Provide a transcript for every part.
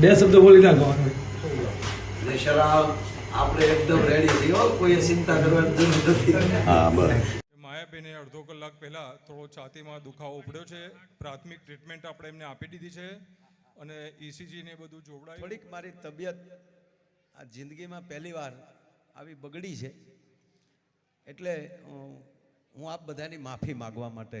બે શબ્દ બોલી નાખો એટલે શરાબ આપણે એકદમ રેડી છીએ હો, કોઈએ ચિંતા કરવાની જરૂર નથી. હા બરાબર માયાબેને અડધો કલાક પહેલા થોડો છાતીમાં દુખાવો ઉપડ્યો છે. પ્રાથમિક ટ્રીટમેન્ટ આપણે એમને આપી દીધી છે અને ઈસીજીને બધું જોવડાય. થોડીક મારી તબિયત આ જિંદગીમાં પહેલી વાર આવી બગડી છે. એટલે હું આપ બધાની માફી માગવા માટે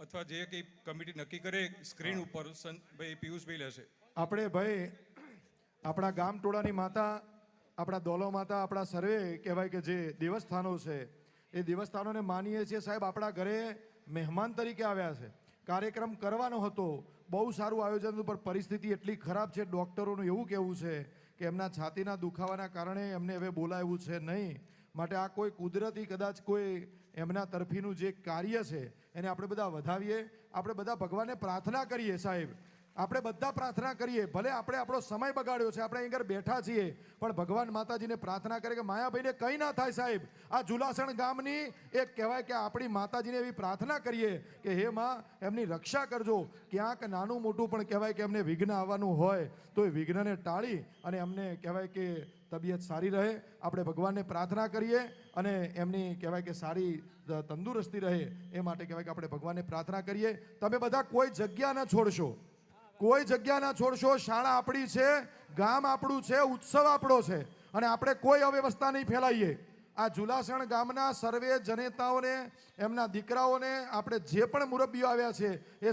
અથવા જે કંઈ કમિટી નક્કી કરે સ્ક્રીન ઉપર ભાઈ પિયુષભાઈ લેશે. આપણે ભાઈ આપણા ગામ ટોળાની માતા આપણા દોલો માતા આપણા સર્વે કહેવાય કે જે દેવસ્થાનો છે એ દેવસ્થાનોને માનીએ છીએ સાહેબ આપણા ઘરે મહેમાન તરીકે આવ્યા છે. કાર્યક્રમ કરવાનો હતો બહુ સારું આયોજન હતું પણ પરિસ્થિતિ એટલી ખરાબ છે ડૉક્ટરોનું એવું કહેવું છે કે એમના છાતીના દુખાવાના કારણે એમને હવે બોલાવ્યું છે નહીં. માટે આ કોઈ કુદરતી કદાચ કોઈ એમના તરફીનું જે કાર્ય છે, એને આપણે બધા વધાવીએ. આપણે બધા ભગવાનને પ્રાર્થના કરીએ સાહેબ. આપણે બધા પ્રાર્થના કરીએ. ભલે આપણે આપણો સમય બગાડ્યો છે, આપણે અહીંયા બેઠા છીએ, પણ ભગવાન માતાજીને પ્રાર્થના કરે કે માયાભાઈને કંઈ ના થાય સાહેબ. આ જુલાસણ ગામની એક કહેવાય કે આપણી માતાજીને એવી પ્રાર્થના કરીએ કે હે માં, એમની રક્ષા કરજો. ક્યાંક નાનું મોટું પણ કહેવાય કે એમને વિઘ્ન આવવાનું હોય, તો એ વિઘ્નને ટાળી અને એમને કહેવાય કે તબિયત સારી રહે. આપણે ભગવાનને પ્રાર્થના કરીએ અને એમની કહેવાય કે સારી તંદુરસ્તી રહે. એ માટે કહેવાય કે આપણે ભગવાનને પ્રાર્થના કરીએ. તમે બધા કોઈ જગ્યા ન છોડશો. કોઈ જગ્યા ના છોડશો, શાળા આપણી છે, ગામ આપણું છે, ઉત્સવ આપણો છે. અને આપણે કોઈ અવ્યવસ્થા નહીં ફેલાઈએ. આ જુલાસણ ગામના સર્વે જનેતાઓને, એમના દીકરાઓને આપણે જે પણ મુરબ્બીઓ આવ્યા છે, એ